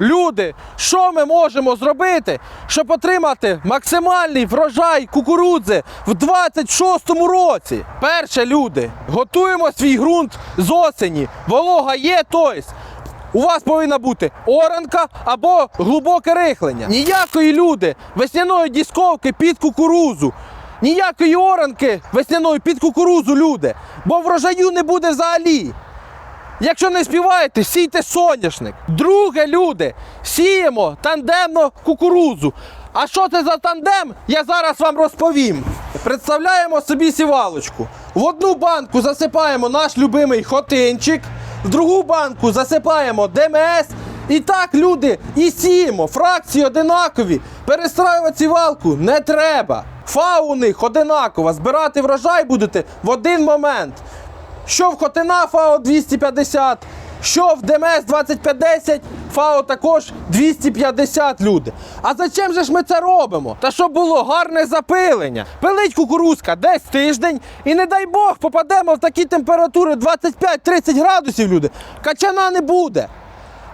Люди, що ми можемо зробити, щоб отримати максимальний врожай кукурудзи в 26-му році? Перше, люди, готуємо свій ґрунт з осені. Волога є, тобто у вас повинна бути оранка або глибоке рихлення. Ніякої люди весняної дісковки під кукурузу. Ніякої оранки весняної під кукурузу, люди. Бо врожаю не буде взагалі. Якщо не співаєте, сійте соняшник. Друге, люди, сіємо тандемно кукурузу. А що це за тандем, я зараз вам розповім. Представляємо собі сівалочку. В одну банку засипаємо наш любимий хотинчик, в другу банку засипаємо ДМС. І так, люди, і сіємо. Фракції одинакові. Перестраювати сівалку не треба. Фау у них одинакова. Збирати врожай будете в один момент. Що в Хотина ФАО 250, що в ДМС 2510, ФАО також 250 люди. А зачем же ж ми це робимо? Та щоб було гарне запилення. Пилить кукурузка десь тиждень, і не дай Бог попадемо в такі температури 25-30 градусів, люди. Качана не буде.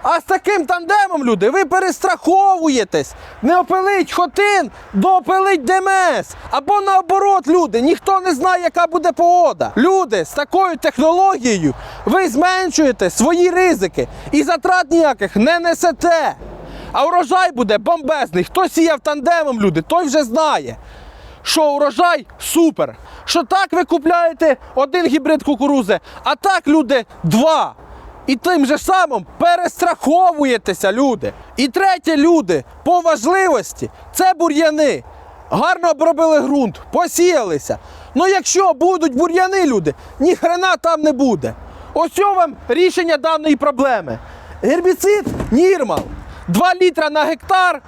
А з таким тандемом, люди, ви перестраховуєтесь. Не опилить хотин, допилить ДМС. Або наоборот, люди, ніхто не знає, яка буде погода. Люди, з такою технологією ви зменшуєте свої ризики і затрат ніяких не несете. А урожай буде бомбезний. Хто сіяв тандемом, люди, той вже знає. Що урожай супер. Що так ви купляєте один гібрид кукурузи, а так, люди, два. І тим же самим перестраховуєтеся, люди. І третє, люди, по важливості це бур'яни. Гарно обробили ґрунт, посіялися. Ну якщо будуть бур'яни, люди, ні хрена там не буде. Ось вам рішення даної проблеми. Гербіцид Нірмал. 2 літра на гектар.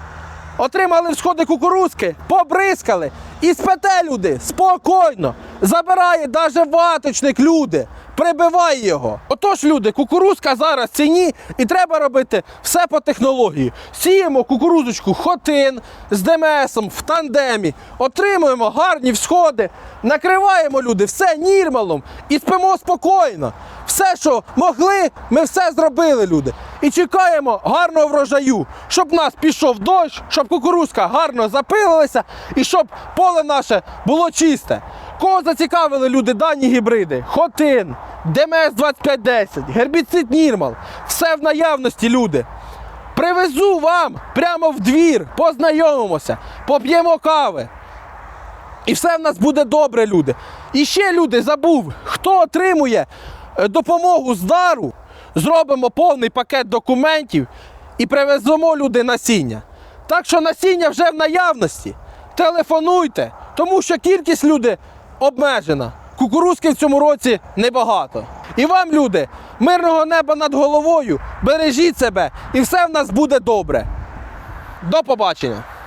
Отримали всходи кукурузки, побризкали. І спете люди спокійно. Забирає навіть ваточник люди. Прибиває його. Отож, люди, кукурузка зараз ціні і треба робити все по технології. Сіємо кукурузочку хотин з ДМСом в тандемі, отримуємо гарні всходи, накриваємо люди все нірмалом і спимо спокійно. Все, що могли, ми все зробили, люди. І чекаємо гарного врожаю, щоб в нас пішов дощ, щоб кукурузка гарно запилилася і щоб поле наше було чисте. Кого зацікавили люди дані гібриди? Хотин, ДМС 2510, гербіцид Нірмал. Все в наявності, люди. Привезу вам прямо в двір, познайомимося, поп'ємо кави. І все в нас буде добре, люди. І ще люди забув, хто отримує е, допомогу з дару, зробимо повний пакет документів і привеземо люди насіння. Так що насіння вже в наявності. Телефонуйте, тому що кількість люди обмежена. Кукурузки в цьому році небагато. І вам, люди, мирного неба над головою, бережіть себе, і все в нас буде добре. До побачення!